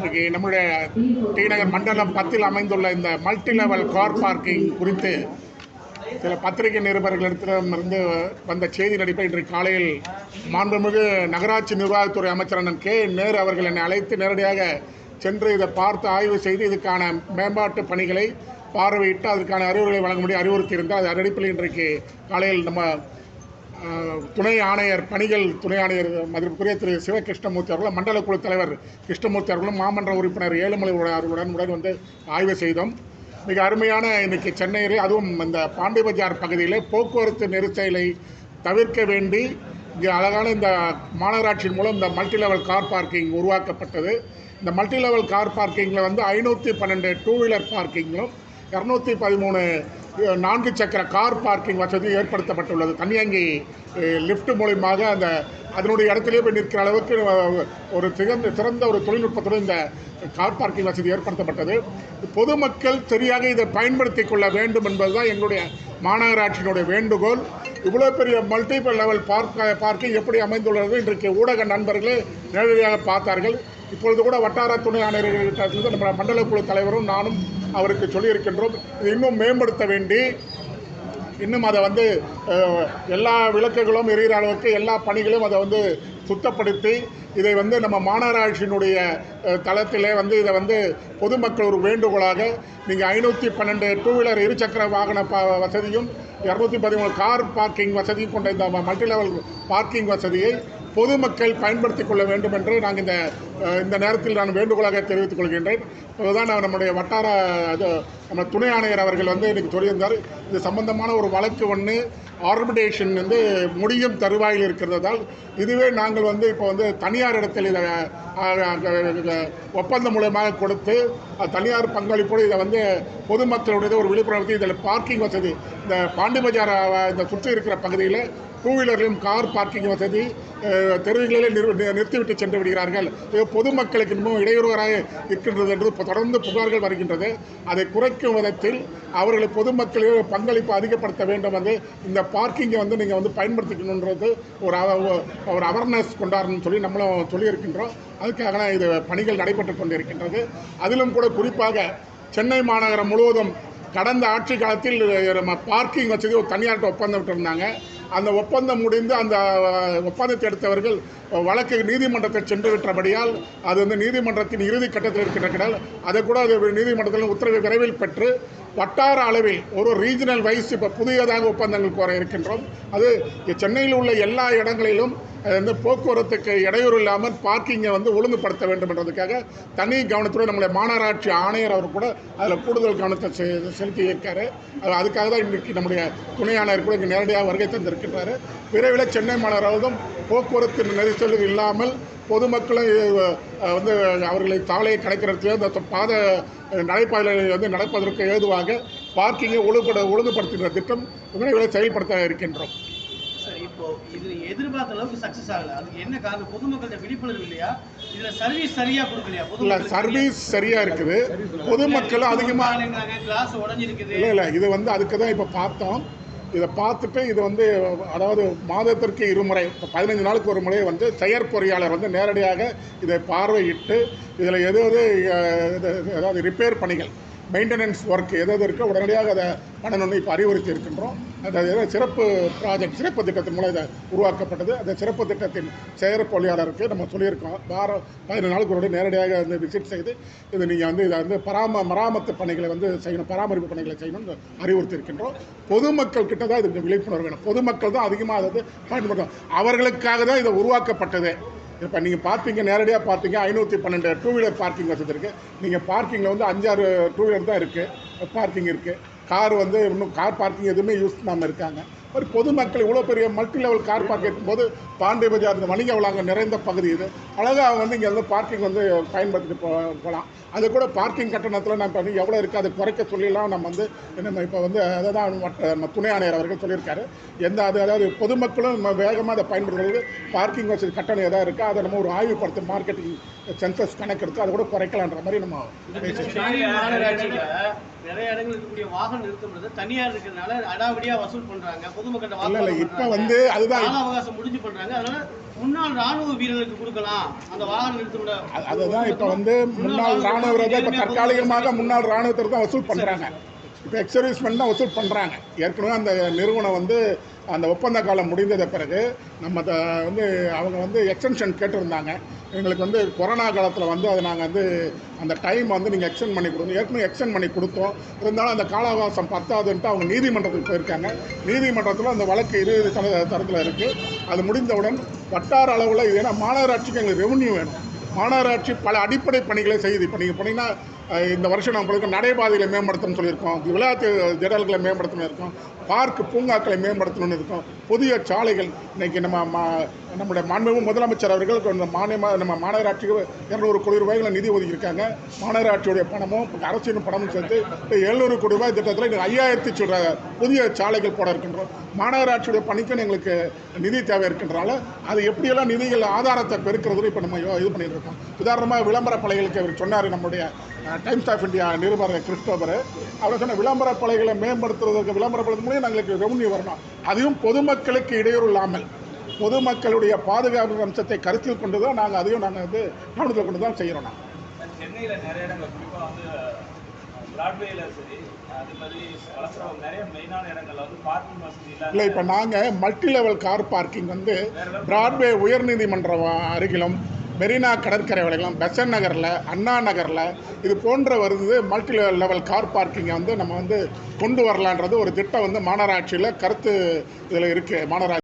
இன்றைக்கு நம்முடைய டிநகர் மண்டலம் பத்தில் அமைந்துள்ள இந்த மல்டி லெவல் கார் பார்க்கிங் குறித்து சில பத்திரிகை நிருபர்களிடத்திலிருந்து வந்த செய்தியின் அடிப்படையில் இன்றைக்கு காலையில் மாண்புமிகு நகராட்சி நிர்வாகத்துறை அமைச்சர் அண்ணன் கே நேரு அவர்கள் என்னை அழைத்து நேரடியாக சென்று இதை பார்த்து ஆய்வு செய்து இதுக்கான மேம்பாட்டு பணிகளை பார்வையிட்டு அதற்கான அறிவுரைகளை வழங்கும்படி அறிவுறுத்தியிருந்தார். அது அடிப்படையில் இன்றைக்கு காலையில் நம்ம துணை ஆணையர் பணிகள் துணை ஆணையர் மதிப்புக்குரிய திரு சிவகிருஷ்ணமூர்த்தி அவர்களும் மண்டல குழு தலைவர் கிருஷ்ணமூர்த்தி அவர்களும் மாமன்ற உறுப்பினர் ஏழுமலை அவர்களுடன் உடன் வந்து ஆய்வு செய்தோம். மிக அருமையான இன்னைக்கு சென்னையில் அதுவும் இந்த பாண்டி பஜார் போக்குவரத்து நெரிசலை தவிர்க்க வேண்டி இங்கே அழகான இந்த மாநகராட்சியின் மூலம் இந்த மல்டி லெவல் கார் பார்க்கிங் உருவாக்கப்பட்டது. இந்த மல்டி லெவல் கார் பார்க்கிங்கில் வந்து ஐநூற்றி பன்னெண்டு டூ வீலர் பார்க்கிங்கும் இரநூத்தி பதிமூணு நான்கு சக்கர கார் பார்க்கிங் வசதி ஏற்படுத்தப்பட்டுள்ளது. தனியாங்கி லிஃப்ட் மூலியமாக அந்த அதனுடைய இடத்துலையே போய் நிற்கிற அளவுக்கு ஒரு சிறந்த சிறந்த ஒரு தொழில்நுட்பத்துடன் இந்த கார் பார்க்கிங் வசதி ஏற்படுத்தப்பட்டது. பொதுமக்கள் சரியாக இதை பயன்படுத்தி கொள்ள வேண்டும் என்பதுதான் எங்களுடைய மாநகராட்சியினுடைய வேண்டுகோள். இவ்வளோ பெரிய மல்டிபிள் லெவல் பார்க் பார்க்கிங் எப்படி அமைந்துள்ளது இன்றைக்கு ஊடக நண்பர்களே நேரடியாக பார்த்தார்கள். இப்பொழுது கூட வட்டார துணை ஆணையர்களிடத்திலிருந்து நம்ம மண்டல குழு தலைவரும் நானும் அவருக்கு சொல்லியிருக்கின்றோம். இது இன்னும் மேம்படுத்த வேண்டி இன்னும் அதை வந்து எல்லா விளக்குகளும் எரிகிற அளவுக்கு எல்லா பணிகளும் அதை வந்து சுத்தப்படுத்தி இதை வந்து நம்ம மாநகராட்சியினுடைய தளத்திலே வந்து இதை வந்து பொதுமக்கள் ஒரு வேண்டுகோளாக நீங்கள் ஐநூற்றி பன்னெண்டு டூ வீலர் இருசக்கர வாகன ப வசதியும் இரநூத்தி பதிமூணு கார் பார்க்கிங் வசதியும் கொண்ட இந்த மல்டி லெவல் பார்க்கிங் வசதியை பொதுமக்கள் பயன்படுத்திக் கொள்ள வேண்டும் என்று நாங்கள் இந்த இந்த நேரத்தில் நான் வேண்டுகோளாக தெரிவித்துக் கொள்கின்றேன். இதுதான் நான் நம்முடைய வட்டார அது நம்ம துணை ஆணையர் அவர்கள் வந்து எனக்கு சொல்லியிருந்தார். இது சம்பந்தமான ஒரு வழக்கு ஒன்று ஆர்பிடேஷன் வந்து முடியும் தருவாயில் இருக்கிறதால் இதுவே நாங்கள் வந்து இப்போ வந்து தனியார் இடத்தில் இதை ஒப்பந்தம் மூலமாக கொடுத்து தனியார் பங்களிப்போடு இதை வந்து பொதுமக்களுடைய ஒரு விழிப்புணர்வு இதில் பார்க்கிங் வசதி இந்த பாண்டி பஜார் இந்த சுற்றி இருக்கிற பகுதியில் டூ வீலர்லையும் கார் பார்க்கிங் வசதி அஹ், தெருவுகளிலே நிறு நிறுத்திவிட்டு சென்று விடுகிறார்கள். இது பொதுமக்களுக்கு இன்னும் இடையூறுகளாக இருக்கின்றது என்று தொடர்ந்து புகார்கள் வருகின்றது. அதை குறைக்கும் விதத்தில் அவர்களை பொதுமக்களின் பங்களிப்பு அதிகப்படுத்த வேண்டும் வந்து இந்த பார்க்கிங்கை வந்து நீங்கள் வந்து பயன்படுத்திக்கணுன்றது ஒரு அவ- ஒரு அவேர்னஸ் கொண்டாடணும்னு சொல்லி நம்மளும் சொல்லியிருக்கின்றோம். அதுக்காக தான் இது பணிகள் நடைபெற்று கொண்டிருக்கின்றது. அதிலும் கூட குறிப்பாக சென்னை மாநகரம் முழுவதும் கடந்த ஆட்சி காலத்தில் நம்ம பார்க்கிங் வசதி ஒரு தனியார்கிட்ட ஒப்பந்தம் விட்டுருந்தாங்க அந்த ஒப்பந்தம் முடிந்து அந்த ஒப்பந்தத்தை எடுத்தவர்கள் வழக்கு நீதிமன்றத்தை சென்று விட்டபடியால் அது வந்து நீதிமன்றத்தின் இறுதி கட்டத்தில் இருக்கின்றதால் அதை கூட அது நீதிமன்றத்தில் உத்தரவு விரைவில் பெற்று வட்டார அளவில் ஒரு ரீஜனல் வைஸ் இப்போ புதியதாக ஒப்பந்தங்கள் கோர இருக்கின்றோம். அது சென்னையில் உள்ள எல்லா இடங்களிலும் அது வந்து போக்குவரத்துக்கு இடையூறு இல்லாமல் பார்க்கிங்கை வந்து ஒழுங்குபடுத்த வேண்டும் என்றதுக்காக தனி கவனத்தோடு நம்முடைய மாநகராட்சி ஆணையர் அவர் கூட அதில் கூடுதல் கவனத்தை செ- செலுத்தி இருக்காரு. அதுக்காக தான் இன்றைக்கி நம்முடைய துணை ஆணையர் கூட இங்கே நேரடியாக வருகை தந்திருக்கின்றாரு. விரைவில் சென்னை மாநகராவதும் போக்குவரத்து நெரிசல் இல்லாமல் பொதுமக்களும் வந்து அவர்களை சாலையை கிடைக்கிறதுக்கு அந்த பாத நடைபாதையில் வந்து நடப்பதற்கு ஏதுவாக பார்க்கிங்கை ஒழுங்குபட ஒழுங்குபடுத்துகிற திட்டம் விரைவில் செயல்படுத்த இருக்கின்றோம். சார் இப்போ இது எதிர்பார்த்த அளவுக்கு சக்சஸ் ஆகல. அதுக்கு என்ன காரணம்? பொதுமக்கள்கிட்ட விழிப்புணர்வு இல்லையா? இதுல சர்வீஸ் சரியா கொடுக்கலையா? இல்லை சர்வீஸ் சரியாக இருக்குது. பொதுமக்களும் அதிகமாக கிளாஸ் உடைஞ்சிருக்குது. இல்லை இல்லை இது வந்து அதுக்கு தான் இப்போ பார்த்தோம். இதை பார்த்துட்டு இது வந்து அதாவது மாதத்திற்கு இருமுறை இப்போ பதினஞ்சு நாளுக்கு ஒரு முறை வந்து செயற்பொறியாளர் வந்து நேரடியாக இதை பார்வையிட்டு இதில் எது எது இது- அதாவது ரிப்பேர் பணிகள் மெயின்டெனன்ஸ் ஒர்க் எது எது இருக்கோ உடனடியாக அதை பண்ணணும்னு இப்போ அறிவுறுத்தி இருக்கின்றோம் அந்த சிறப்பு ப்ராஜெக்ட் சிறப்பு திட்டத்தின் மூலம் இதை உருவாக்கப்பட்டது. அந்த சிறப்பு திட்டத்தின் செயற்பொழியாளருக்கு நம்ம சொல்லியிருக்கோம். வாரம் பதினஞ்சு நாளுக்கு ஒரு நேரடியாக வந்து விசிட் செய்து இது நீங்கள் வந்து இதை வந்து பராம மராமத்து பணிகளை வந்து செய்யணும் பராமரிப்பு பணிகளை செய்யணும்னு அறிவுறுத்தியிருக்கின்றோம். பொதுமக்கள் கிட்ட தான் இதுக்கு விழிப்புணர்வு வேணும். பொதுமக்கள் தான் அதிகமாக அதை வந்து பயன்படுத்தும் அவர்களுக்காக தான் இதை உருவாக்கப்பட்டது. இப்போ நீங்கள் பார்த்தீங்க நேரடியாக பார்த்தீங்க ஐநூற்றி பன்னெண்டு டூ வீலர் பார்க்கிங் வசதி இருக்குது நீங்கள் பார்க்கிங்கில் வந்து அஞ்சாறு டூ வீலர் தான் இருக்குது பார்க்கிங் இருக்குது கார் வந்து இன்னும் கார் பார்க்கிங் எதுவுமே யூஸ் பண்ணாமல் இருக்காங்க. ஒரு பொதுமக்கள் இவ்வளோ பெரிய மல்டி லெவல் கார் பார்க் இருக்கும்போது பாண்டி பஜார் இந்த வணிக வளாகம் நிறைந்த பகுதி இது. அழகாக வந்து இங்கே வந்து பார்க்கிங் வந்து பயன்படுத்திட்டு போ போகலாம் அது கூட பார்க்கிங் கட்டணத்தில் நம்ம வந்து எவ்வளோ இருக்குது அதை குறைக்க சொல்லிலாம் நம்ம வந்து நம்ம இப்போ வந்து அதை தான் மற்ற நம்ம துணை ஆணையர் அவர்கள் சொல்லியிருக்காரு. எந்த அது அதாவது பொதுமக்களும் நம்ம வேகமாக அதை பயன்படுத்துறது பார்க்கிங் வசதி கட்டணம் எதாவது இருக்கா? அதை நம்ம ஒரு ஆய்வுப்படுத்தி மார்க்கெட்டிங் சென்சஸ் கணக்கெடுத்து அதை கூட குறைக்கலான்ற மாதிரி நம்ம நிறைய இடங்கள் இருக்கக்கூடிய வாகனம் நிறுத்தம் தனியார் இருக்கிறதுனால அடாவடியாக வசூல் பண்ணுறாங்க பொதுமக்கள் இல்ல இல்ல இப்ப வந்து அதுதான் அவகாசம் முடிஞ்சு பண்றாங்க. அதனால முன்னாள் ராணுவ வீரர்களுக்கு கொடுக்கலாம். அந்த வாகன நிறுத்தோட அது- அதுதான் இப்போ வந்து முன்னாள் ராணுவ வீரர்கள் இப்போ தற்காலிகமாக முன்னாள் ராணுவத்திற்கு தான் வசூல் பண்ணுறாங்க இப்போ எக்ஸர்வீஸ்மெண்ட் தான் வசூல் பண்ணுறாங்க ஏற்கனவே அந்த நிறுவனம் வந்து அந்த ஒப்பந்த காலம் முடிந்தத பிறகு நம்ம த- வந்து அவங்க வந்து எக்ஸ்டென்ஷன் கேட்டிருந்தாங்க. எங்களுக்கு வந்து கொரோனா காலத்தில் வந்து அதை நாங்கள் வந்து அந்த டைம் வந்து நீங்கள் எக்ஸ்டெண்ட் பண்ணி கொடுங்க. ஏற்கனவே எக்ஸ்டெண்ட் பண்ணி கொடுத்தோம். இருந்தாலும் அந்த கால அவகாசம் பத்தாதுன்ட்டு அவங்க நீதிமன்றத்துக்கு போயிருக்காங்க. நீதிமன்றத்தில் அந்த வழக்கு இருபது தர தரத்தில் இருக்குது அது முடிந்தவுடன் வட்டார அளவில் இது ஏன்னா மாநகராட்சிக்கு எங்களுக்கு ரெவன்யூ வேணும். மாநகராட்சி பல அடிப்படை பணிகளை செய்யுது இப்போ நீங்கள் போனீங்கன்னா இந்த வருஷம் நம்மளுக்கு நடைபாதைகளை மேம்படுத்தணும்னு சொல்லியிருக்கோம். விளையாட்டு திடல்களை மேம்படுத்தணும் இருக்கோம். பார்க் பூங்காக்களை மேம்படுத்தணும்னு இருக்கோம். புதிய சாலைகள் இன்னைக்கு நம்ம மா- நம்முடைய மாண்பு முதலமைச்சர் அவர்கள் இந்த மாநில நம்ம மாநகராட்சிக்கு இரநூறு கோடி ரூபாய்களை நிதி ஒதுக்கியிருக்காங்க. மாநகராட்சியுடைய பணமும் அரசின் பணமும் சேர்த்து எழுநூறு கோடி ரூபாய் திட்டத்தில் இன்னும் ஐயாயிரத்தி சொல்கிற புதிய சாலைகள் போட இருக்கின்றோம். மாநகராட்சியுடைய பணிக்குன்னு எங்களுக்கு நிதி தேவை இருக்கின்றனால அது எப்படியெல்லாம் நிதிகள் ஆதாரத்தை பெருக்கிறது இப்போ நம்ம இது பண்ணியிருக்கோம் உதாரணமாக விளம்பர பலைகளுக்கு அவர் சொன்னார் நம்முடைய டைம்ஸ் ஆஃப் இந்தியா நிருபர் கிறிஸ்டோபர். அவர் சொன்ன விளம்பர பலைகளை மேம்படுத்துறதுக்கு விளம்பரப்படுத்த மூலியம் எங்களுக்கு ரெவன்யூ வரணும். அதுவும் பொதுமக்களுக்கு இடையூறு இல்லாமல் பொதுமக்களுடைய பாதுகாப்பு அம்சத்தை கருத்தில் கொண்டு தான் நாங்கள் அதையும் நாங்கள் வந்து கவனத்தில் கொண்டு தான் செய்கிறோம் நாங்கள் சென்னையில நிறைய இடங்கள் குறிப்பா வந்து பிராட்வேல சரி அது மாதிரி நிறைய மெயினான இடங்கள்ல வந்து பார்க்கிங் வசதி இல்லை இப்போ நாங்கள் மல்டி லெவல் கார் பார்க்கிங் வந்து பிராட்வே உயர்நீதிமன்றம் அருகிலும் மெரினா கடற்கரை வரையிலும் பெசன் நகரில் அண்ணா நகரில் இது போன்ற வருது மல்டி லெவல் கார் பார்க்கிங்கை வந்து நம்ம வந்து கொண்டு வரலான்றது ஒரு திட்டம் வந்து மாநகராட்சியில் கருத்து இதில் இருக்குது மாநகராட்சி